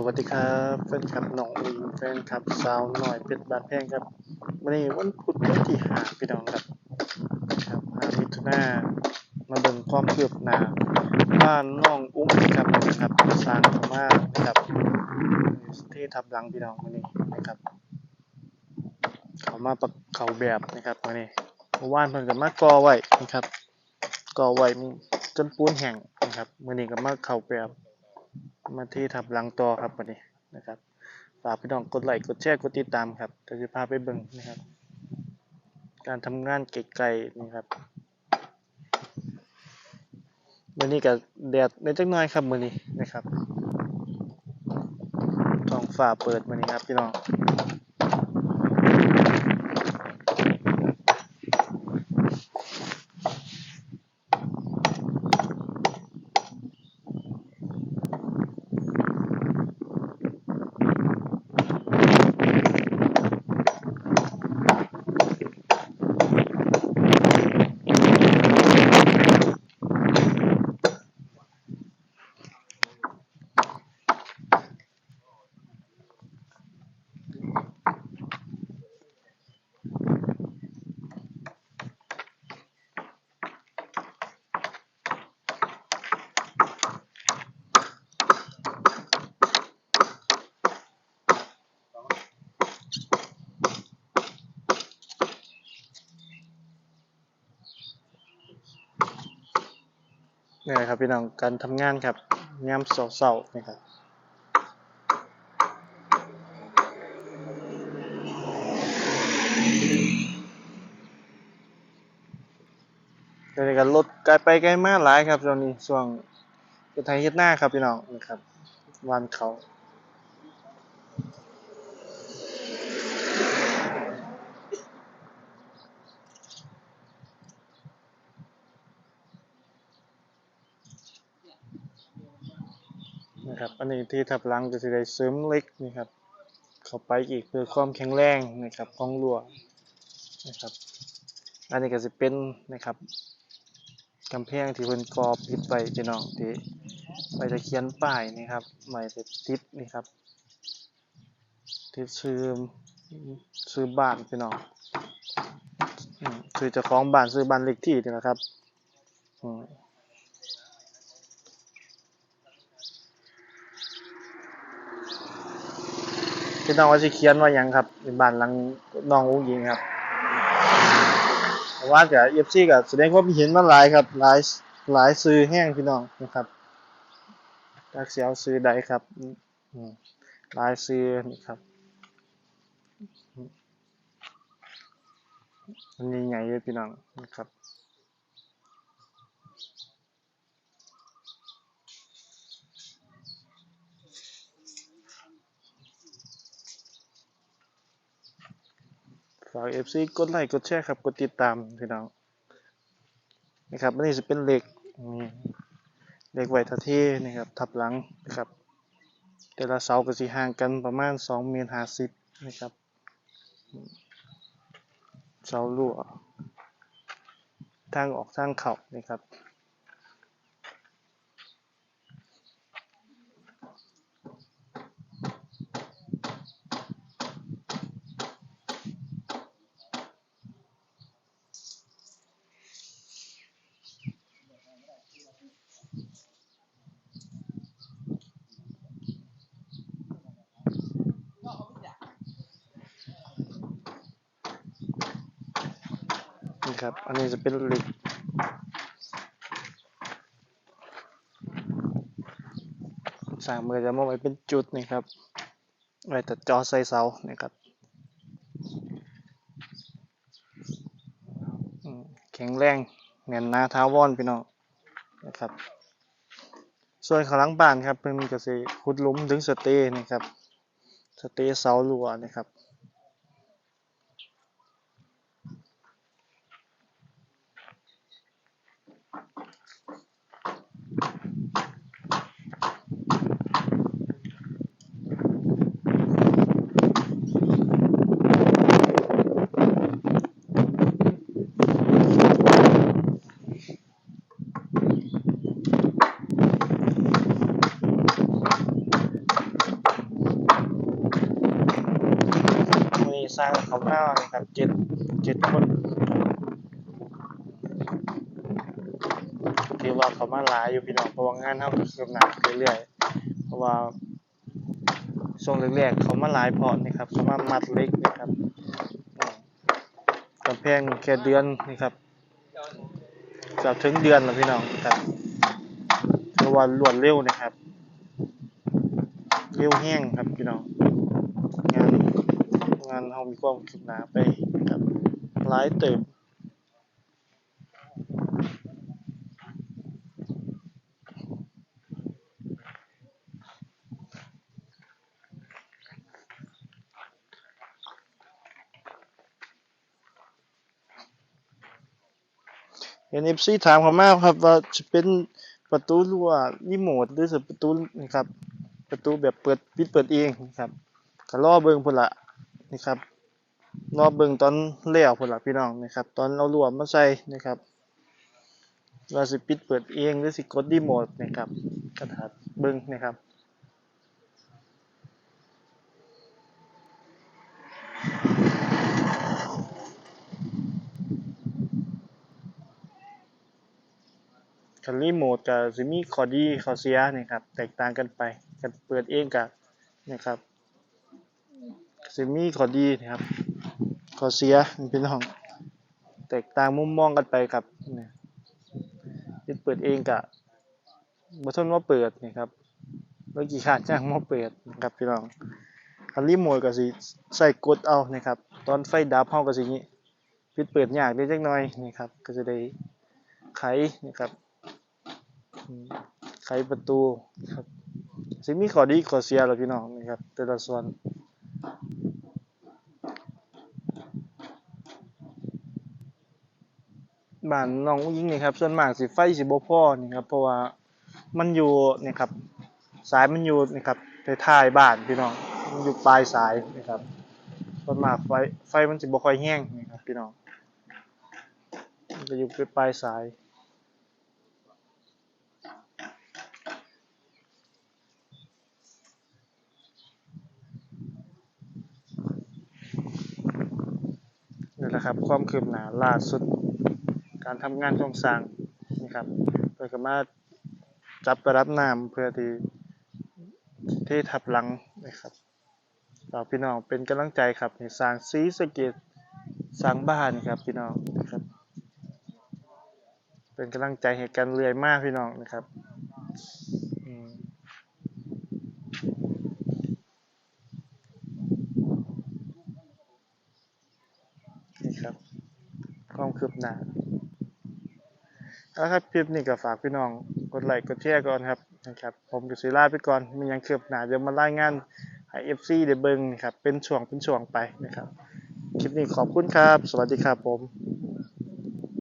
สวัสดีครับแฟนคลับน้องอุ๋งแฟนคลับสาวหน่อยเป็ดบานแพงครับวันนี้วันพุธที่ห้าพี่น้องครับครับห้ามิถุนามาเบิ่งความคืบหน้าบ้านน้องอุ้งครับนะครับสร้างเข้ามานะครับที่ทับหลังพี่น้องวันนี้นะครับเขามาประเขาแบบนะครับวันนี้เมื่อวานเพิ่นก็มากอไว้นะครับก่อไว้จนปูนแห้งนะครับมื้อนี้ก็มาเขาแบบ มาที่ทับหลังต่อครับวันนี้นะครับฝากพี่น้องกดไลค์กดแชร์กดติดตามครับเดี๋ยวจะพาไปเบิ่งนะครับ การทำงานไกลๆนี่ครับวันนี้กับแดดในจักหน่อยครับวันนี้นะครับท้องฟ้าเปิดวันนี้ครับพี่น้อง นี่ยครับพี่น้องการทำงานครับยามเสาๆนะครับเดี๋ยวนี้ก็รถไกลไปไกลมากหลายครับตอนนี้ช่วงเฮ็ดไทยเฮ็ดหน้าครับพี่น้องนะครับวันเขา นะครับ อันนี้ที่ทับลังก็สิได้เสริมเล็กนี่ครับ เข้าไปอีกเพื่อความแข็งแรงนะครับของรั้วนะครับ อันนี้ก็สิเป็นนะครับกำแพงที่เพิ่นก่อปิดไว้พี่น้องที่ไว้จะเขียนป้ายนี่ครับไว้จะติดนี่ครับติดชื่อชื่อบ้านพี่น้องอืมชื่อเจ้องบ้านชื่อบ้านเลขที่นี่แหละครับ อืม พี่น้องว่าสิเขียนว่ายังครับเป็นบ้านหลังน้องอุ้งอิงครับว่ากับเอฟซีกับแสดงความคิดเห็นมาหลายครับหลายหลายซื้อแห้งพี่น้องนะครับจากเสียวซื้อใดครับหลายซื้อนี่ครับมันนี้ใหญ่เลยพี่น้องนะครับ ฝากเอฟซีกดไลค์กดแชร์ครับ กดติดตามพี่น้องนะครับอันนี้จะเป็นเหล็กนี่เหล็กไวทะเทนะครับ ทับหลังนะครับ แต่ละเสาก็สิห่างกันประมาณ2เมตร50นะครับเสารั่วทางออกทางเข้านะครับ ครับ อันนี้จะเป็นเหล็กสางมือจะมาไว้เป็นจุดนี่ครับไว้แต่จอใส่เสานะครับแข็งแรงแน่นหนาท้าวอนพี่น้องนะครับ ส่วนข้างหลังบ้านครับเพิ่นก็สิขุดหลุมถึงสเตย์นะครับ สเตย์เสารั้วนะครับ น สร้างเขามานะครับเจ็ดเจ็ดคนถือว่าเขามาหลายอยู่พี่น้องเพราะว่างานเฮาก็คืบหน้าเรื่อยๆเพราะว่าช่วงแรกๆเขามาหลายพอนะครับเขามามัดเล็กนะครับกำแพงแค่เดือนนี่ครับเกือบถึงเดือนแล้วพี่น้องครับถือว่ารวดเร็วนะครับเร็วแห้งครับพี่น้องงาน งานเรามีความคืบหน้าไปครับหลายเติบเห็น FC ถามเขามาครับว่าจะเป็นประตูรั้วรีโมทหรือประตูนะครับ ประตูแบบเปิดปิดเปิดเองนะครับก็รอเบิ่งพุ่นละ นะครับรอบเบิ่งตอนแล้วพุ่นละพี่น้องนะครับ ตอนเอารวมมาใส่นะครับว่าสิปิดเปิดเองหรือสิกดรีโมทนะครับกระถาเบิ่งนะครับคันรีโมทก็สิมีข้อดีข้อเสียนะครับ แตกต่างกันไปกันเปิดเองก็นะครับ สิมีข้อดีนะครับข้อเสียนี่พี่น้อง แตกต่างมุมมองกันไปครับเนี่ยปิดเปิดเองก็บ่ทนว่าเปิดนี่ครับเมื่อกี้ขาดจ้างมาเปิดนะครับพี่น้องคันรีโมทก็สิใส่กดเอานะครับ ตอนไฟดับเฮาก็สิงี้ปิดเปิดยากนิดจักหน่อยนี่ครับ ก็จะได้ไขนะครับไขประตูครับสิมีข้อดีข้อเสียแหละพี่น้องนะครับ แต่ละส่วน บ้านน้องอุ้งอิงนี่ครับ ส่วนมากสิไฟสิบ่พอนี่ครับ เพราะว่ามันอยู่นี่ครับ สายมันอยู่นี่ครับในท้ายบ้านพี่น้องมันอยู่ปลายสายนะครับ ส่วนมากไฟไฟมันสิบ่ค่อยแห้งนี่ครับพี่น้องมันจะอยู่ปลายสาย นะครับ ความคืบหน้าล่าสุด การทำงานโครงสร้างนะครับเพื่อก็มาจับไปรับน้ำเพื่อที่ที่ทับหลังนะครับฝาพี่น้องเป็นกำลังใจครับในสร้างซีสะเกตสร้างบ้านครับพี่น้องนะครับ เป็นกำลังใจให้กันเรื่อยมากพี่น้องนะครับอืม นี่ครับ คืบหน้าแล้วครับคลิปนี้ก็ฝากพี่น้องกดไลค์กดแชร์ก่อนครับนะครับ ผมกับศิลาไปก่อนมีหยังคืบหน้าเดี๋ยวมารายงานให้ FC ได้เบิงนะครับเป็นช่วงเป็นช่วงไปนะครับ คลิปนี้ขอบคุณครับ สวัสดีครับผม